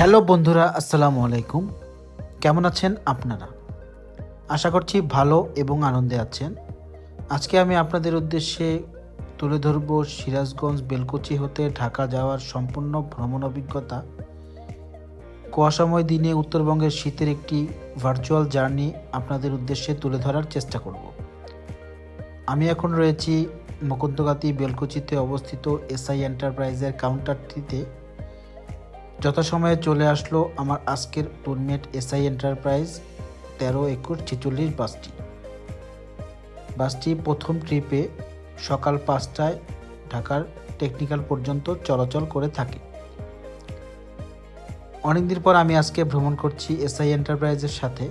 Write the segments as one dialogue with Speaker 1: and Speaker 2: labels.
Speaker 1: Hello বন্ধুরা, আসসালামু আলাইকুম। কেমন আছেন আপনারা? আশা করছি ভালো এবং আনন্দে আছেন। আজকে আমি আপনাদের উদ্দেশ্যে তুলে ধরব সিরাজগঞ্জ বেলকুচি হতে ঢাকা যাওয়ার সম্পূর্ণ ভ্রমণ অভিজ্ঞতা। কুয়াশাময় দিনে উত্তরবঙ্গের শীতের একটি ভার্চুয়াল জার্নি আপনাদের উদ্দেশ্যে তুলে ধরার চেষ্টা করব। আমি এখন রয়েছি মুকুন্দগাতি বেলকুচিতে অবস্থিত এসআই এন্টারপ্রাইজের কাউন্টারটিতে যথাসময়ে চলে আসলো আমার আজকের টুরমেট এসআই এন্টারপ্রাইজ তেরো একুশ ছেচল্লিশ বাসটি। বাসটি প্রথম ট্রিপে সকাল পাঁচটায় ঢাকার টেকনিক্যাল পর্যন্ত চলাচল করে থাকে। অনেকদিন পর আমি আজকে ভ্রমণ করছি এসআই এন্টারপ্রাইজের সাথে।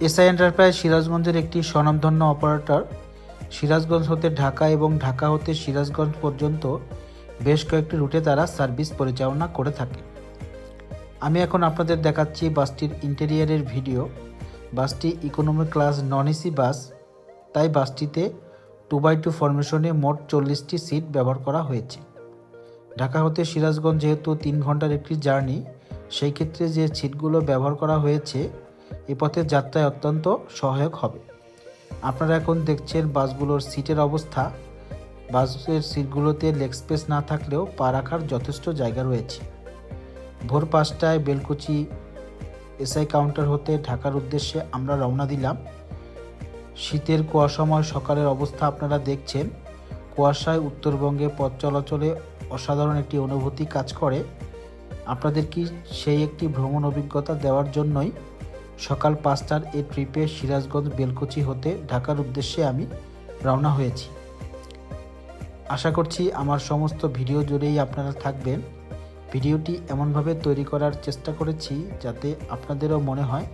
Speaker 1: এসআই এন্টারপ্রাইজ সিরাজগঞ্জের একটি স্বনামধন্য অপারেটর। সিরাজগঞ্জ হতে ঢাকা এবং ঢাকা হতে সিরাজগঞ্জ পর্যন্ত বেশ কয়েকটি রুটে তারা সার্ভিস পরিচালনা করে থাকে। আমি এখন আপনাদের দেখাচ্ছি বাসটির ইন্টেরিয়ারের ভিডিও। বাসটি economy class non AC bus তাই বাসটিতে টু বাই টু ফরমেশনে মোট চল্লিশটি সিট ব্যবহার করা হয়েছে। ঢাকা হতে সিরাজগঞ্জ যেহেতু তিন ঘণ্টার একটি জার্নি, সেই ক্ষেত্রে যে সিটগুলো ব্যবহার করা হয়েছে, এ পথে যাত্রায় অত্যন্ত সহায়ক হবে। আপনারা এখন দেখছেন বাসগুলোর সিটের অবস্থা। বাসের সিটগুলোতে লেগ স্পেস না থাকলেও পা রাখার যথেষ্ট জায়গা রয়েছে। ভোর পাঁচটায় বেলকুচি এসআই কাউন্টার হতে ঢাকার উদ্দেশ্যে আমরা রওনা দিলাম। শীতের কুয়াশাময় সকালের অবস্থা আপনারা দেখছেন। কুয়াশায় উত্তরবঙ্গে পথ চলাচলে অসাধারণ একটি অনুভূতি কাজ করে। আপনাদের কি সেই একটি ভ্রমণ অভিজ্ঞতা দেওয়ার জন্যই সকাল পাঁচটার এই ট্রিপে সিরাজগঞ্জ বেলকুচি হতে ঢাকার উদ্দেশ্যে আমি রওনা হয়েছি। আশা করছি আমার সমস্ত ভিডিও জুড়েই আপনারা থাকবেন। ভিডিওটি এমনভাবে তৈরি করার চেষ্টা করেছি যাতে আপনাদেরও মনে হয়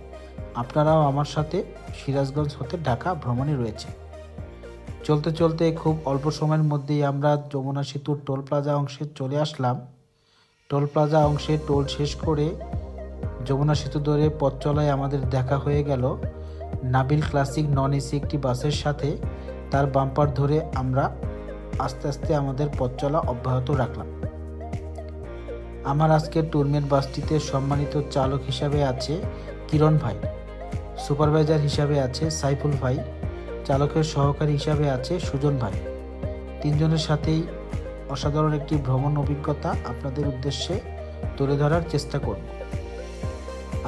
Speaker 1: আপনারাও আমার সাথে সিরাজগঞ্জ হতে ঢাকা ভ্রমণে রয়েছে। চলতে চলতে খুব অল্প সময়ের মধ্যেই আমরা যমুনা সেতুর টোল প্লাজা অংশে চলে আসলাম। টোল প্লাজা অংশে টোল শেষ করে যমুনা সেতু ধরে পথ চলায় আমাদের দেখা হয়ে গেল। নাবিল ক্লাসিক নন এসি একটি বাসের সাথে তার বাম্পার ধরে আমরা আস্তে আস্তে আমাদের পথ চলা অব্যাহত রাখলাম। আমার আজকের টুরমেট বাসটিতে সম্মানিত চালক হিসাবে আছে কিরণ ভাই, সুপারভাইজার হিসাবে আছে সাইফুল ভাই, চালকের সহকারী হিসাবে আছে সুজন ভাই। তিনজনের সাথেই অসাধারণ একটি ভ্রমণ অভিজ্ঞতা আপনাদের উদ্দেশ্যে তুলে ধরার চেষ্টা করব।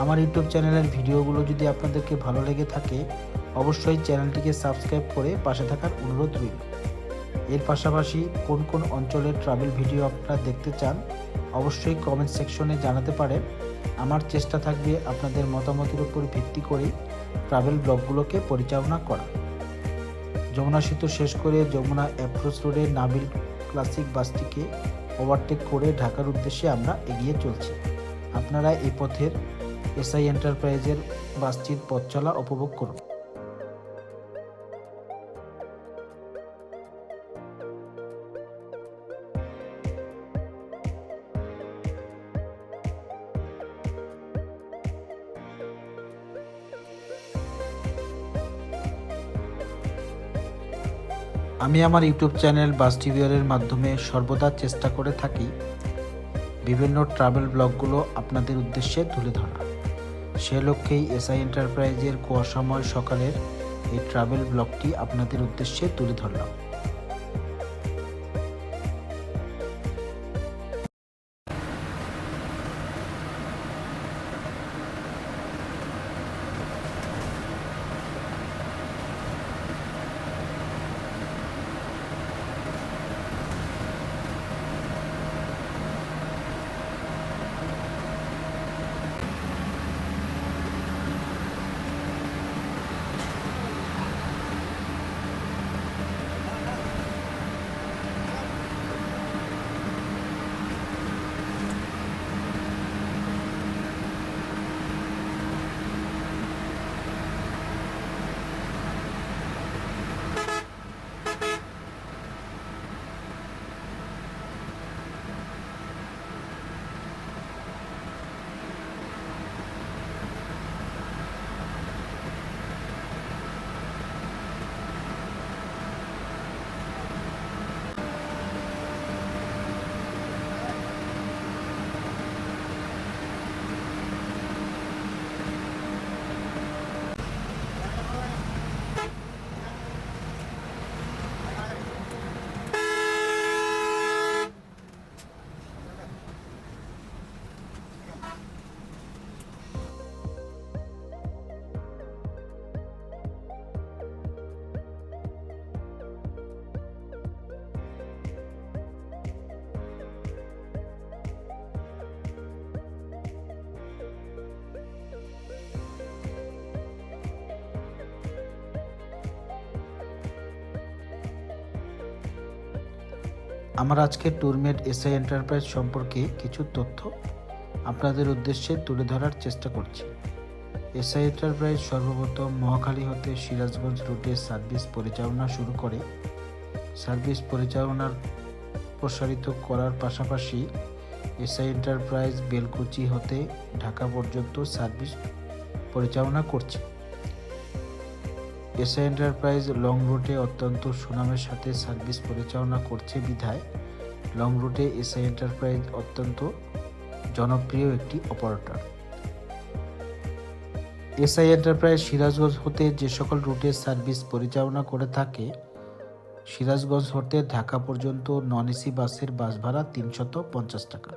Speaker 1: আমার ইউটিউব চ্যানেলের ভিডিওগুলো যদি আপনাদেরকে ভালো লেগে থাকে, অবশ্যই চ্যানেলটিকে সাবস্ক্রাইব করে পাশে থাকার অনুরোধ রইল। এর পাশাপাশি কোন কোন অঞ্চলের ট্রাভেল ভিডিও আপনারা দেখতে চান, অবশ্যই কমেন্ট সেকশনে জানাতে পারেন। আমার চেষ্টা থাকবে আপনাদের মতামতের উপর ভিত্তি করে ট্রাভেল ব্লগগুলোকে পরিচালনা করা। যমুনা সেতু শেষ করে যমুনা অ্যাপ্রোচ রোডে নাবিল ক্লাসিক বাসটিকে ওভারটেক করে ঢাকার উদ্দেশ্যে আমরা এগিয়ে চলছি। আপনারা এই পথের এসআই এন্টারপ্রাইজের বাসটির পথ চলা উপভোগ করুন। আমি আমার ইউটিউব চ্যানেল বাস টিভিওয়ারের মাধ্যমে সর্বদা চেষ্টা করে থাকি বিভিন্ন ট্রাভেল ব্লগগুলো আপনাদের উদ্দেশ্যে তুলে ধরা সে লক্ষ্যেই এসআই এন্টারপ্রাইজের কুয়াশাময় সকালের এই ট্রাভেল ব্লগটি আপনাদের উদ্দেশ্যে তুলে ধরলাম। আমার আজকে ট্যুরমেট এসআই এন্টারপ্রাইজ সম্পর্কে কিছু তথ্য আপনাদের উদ্দেশ্যে তুলে ধরার চেষ্টা করছি। এসআই এন্টারপ্রাইজ সর্বপ্রথম মহাখালী হতে সিরাজগঞ্জ রুটে সার্ভিস পরিচালনা শুরু করে। সার্ভিস পরিচালনার প্রসারিত করার পাশাপাশি এসআই এন্টারপ্রাইজ বেলকুচি হতে ঢাকা পর্যন্ত সার্ভিস পরিচালনা করছে। এসআই এন্টারপ্রাইজ লং রুটে অত্যন্ত সুনামের সাথে সার্ভিস পরিচালনা করছে বিধায়। লং রুটে এসআই এন্টারপ্রাইজ অত্যন্ত জনপ্রিয় একটি অপারেটর। এসআই এন্টারপ্রাইজ সিরাজগঞ্জ হতে যে সকল রুটে সার্ভিস পরিচালনা করে থাকে, সিরাজগঞ্জ হতে ঢাকা পর্যন্ত নন এসি বাসের বাস ভাড়া তিনশত পঞ্চাশ টাকা।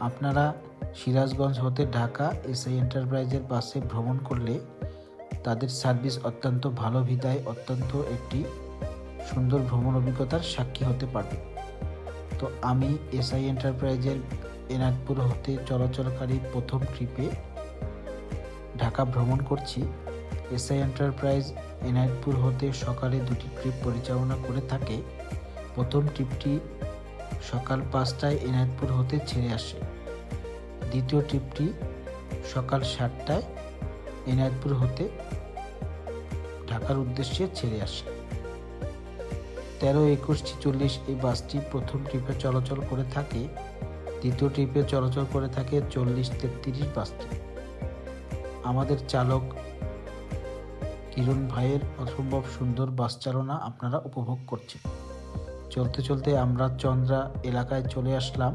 Speaker 1: আপনারা সিরাজগঞ্জ হতে ঢাকা এসআই এন্টারপ্রাইজের বাসে ভ্রমণ করলে তাদের সার্ভিস অত্যন্ত ভালো বিদায়, অত্যন্ত একটি সুন্দর ভ্রমণ অভিজ্ঞতার সাক্ষী হতে পারবে। তো আমি এসআই এন্টারপ্রাইজের এনাদপুর হতে চলাচলকারী প্রথম ট্রিপে ঢাকা ভ্রমণ করছি। এসআই এন্টারপ্রাইজ এনায়তপুর হতে সকালে দুটি ট্রিপ পরিচালনা করে থাকে। প্রথম ট্রিপটি সকাল পাঁচটায় এনায়তপুর হতে ছেড়ে আসে। দ্বিতীয় ট্রিপটি সকাল সাতটায় এনায়তপুর হতে ঢাকার উদ্দেশ্যে ছেড়ে আসে। তেরো একুশ ছিচল্লিশ এই বাসটি প্রথম ট্রিপে চলাচল করে থাকে, দ্বিতীয় ট্রিপে চলাচল করে থাকে চল্লিশ তেত্রিশ বাসটি। আমাদের চালক কিরণ ভাইয়ের অসম্ভব সুন্দর বাস চালনা আপনারা উপভোগ করছেন। চলতে চলতে আমরা চন্দ্রা এলাকায় চলে আসলাম।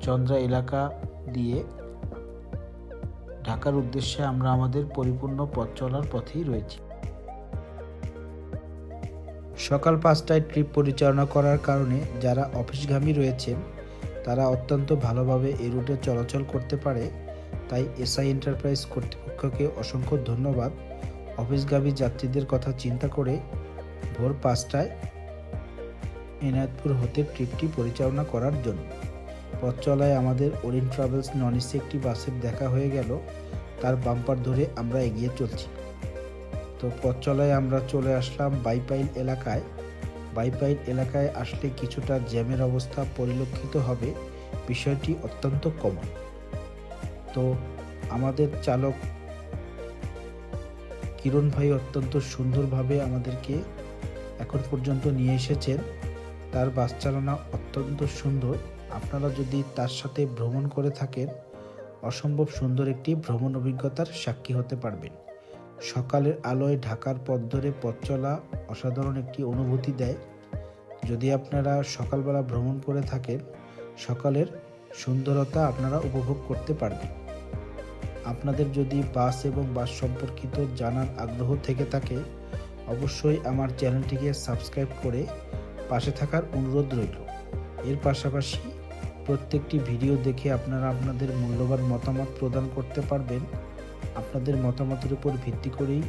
Speaker 1: চন্দ্রা এলাকা দিয়ে ঢাকার উদ্দেশ্যে আমরা আমাদের পরিপূর্ণ পথ চলার পথেই রয়েছি। সকাল পাঁচটায় ট্রিপ পরিচালনা করার কারণে যারা অফিসগামী রয়েছেন তারা অত্যন্ত ভালোভাবে এই রুটে চলাচল করতে পারে। তাই এসআই এন্টারপ্রাইজ কর্তৃপক্ষকে অসংখ্য ধন্যবাদ। অফিসগামী যাত্রীদের কথা চিন্তা করে ভোর পাঁচটায় এনায়তপুর হতে ট্রিপটি পরিচালনা করার জন্য। পথ চলায় আমাদের ওরিন ট্রাভেলস নন এসি একটি বাসের দেখা হয়ে গেল। তার বাম্পার ধরে আমরা এগিয়ে চলছি। তো পথ চলায় আমরা চলে আসলাম বাইপাইল এলাকায়। বাইপাইল এলাকায় আসলে কিছুটা জ্যামের অবস্থা পরিলক্ষিত হবে। বিষয়টি অত্যন্ত কমন। তো আমাদের চালক কিরণ ভাই অত্যন্ত সুন্দরভাবে আমাদেরকে এখন পর্যন্ত নিয়ে এসেছেন। তার বাস চালনা অত্যন্ত সুন্দর। আপনারা যদি তার সাথে ভ্রমণ করে থাকেন, অসম্ভব সুন্দর একটি ভ্রমণ অভিজ্ঞতার সাক্ষী হতে পারবেন। সকালের আলোয় ঢাকার পথ ধরে পথ চলা অসাধারণ একটি অনুভূতি দেয়। যদি আপনারা সকালবেলা ভ্রমণ করে থাকেন, সকালের সুন্দরতা আপনারা উপভোগ করতে পারবেন। আপনাদের যদি বাস এবং বাস সম্পর্কিত জানার আগ্রহ থেকে থাকে, অবশ্যই আমার চ্যানেলটিকে সাবস্ক্রাইব করে পাশে থাকার অনুরোধ রইল। এর পাশাপাশি প্রত্যেকটি ভিডিও দেখে আপনারা আপনাদের মূল্যবান মতামত প্রদান করতে পারবেন। আপনাদের মতামতের উপর ভিত্তি করেই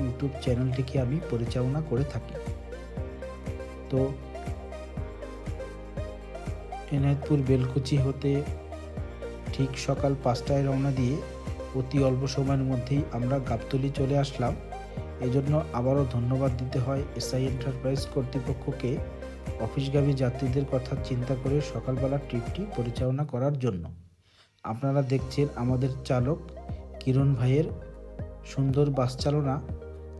Speaker 1: ইউটিউব চ্যানেলটিকে আমি পরিচালনা করে থাকি। তো, এনায়তপুর বেলকুচি হতে ঠিক সকাল পাঁচটায় রওনা দিয়ে অতি অল্প সময়ের মধ্যেই আমরা গাবতলি চলে আসলাম। এজন্য আবারও ধন্যবাদ দিতে হয় এসআই এন্টারপ্রাইজ কর্তৃপক্ষকে অফিসগামী যাত্রীদের কথা চিন্তা করে সকালবেলা ট্রিপটি পরিচালনা করার জন্য। আপনারা দেখছেন আমাদের চালক কিরণ ভাইয়ের সুন্দর বাস চালনা,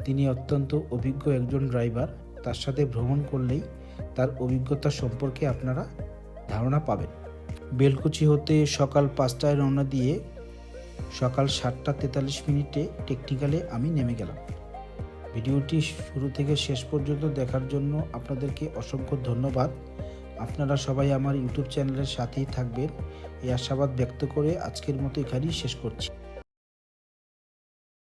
Speaker 1: তিনি অত্যন্ত অভিজ্ঞ একজন ড্রাইভার, তার সাথে ভ্রমণ করলেই তার অভিজ্ঞতা সম্পর্কে আপনারা ধারণা পাবেন। বেলকুচি হতে সকাল পাঁচটায় রওনা দিয়ে সকাল সাতটা তেতাল্লিশ মিনিটে টেকনিক্যালে আমি নেমে গেলাম। ভিডিওটি শুরু থেকে শেষ পর্যন্ত দেখার জন্য আপনাদেরকে অসংখ্য ধন্যবাদ। আপনারা সবাই আমার ইউটিউব চ্যানেলের সাথেই থাকবেন। এই আশাবাদ ব্যক্ত করে আজকের মতো এখানেই শেষ করছি।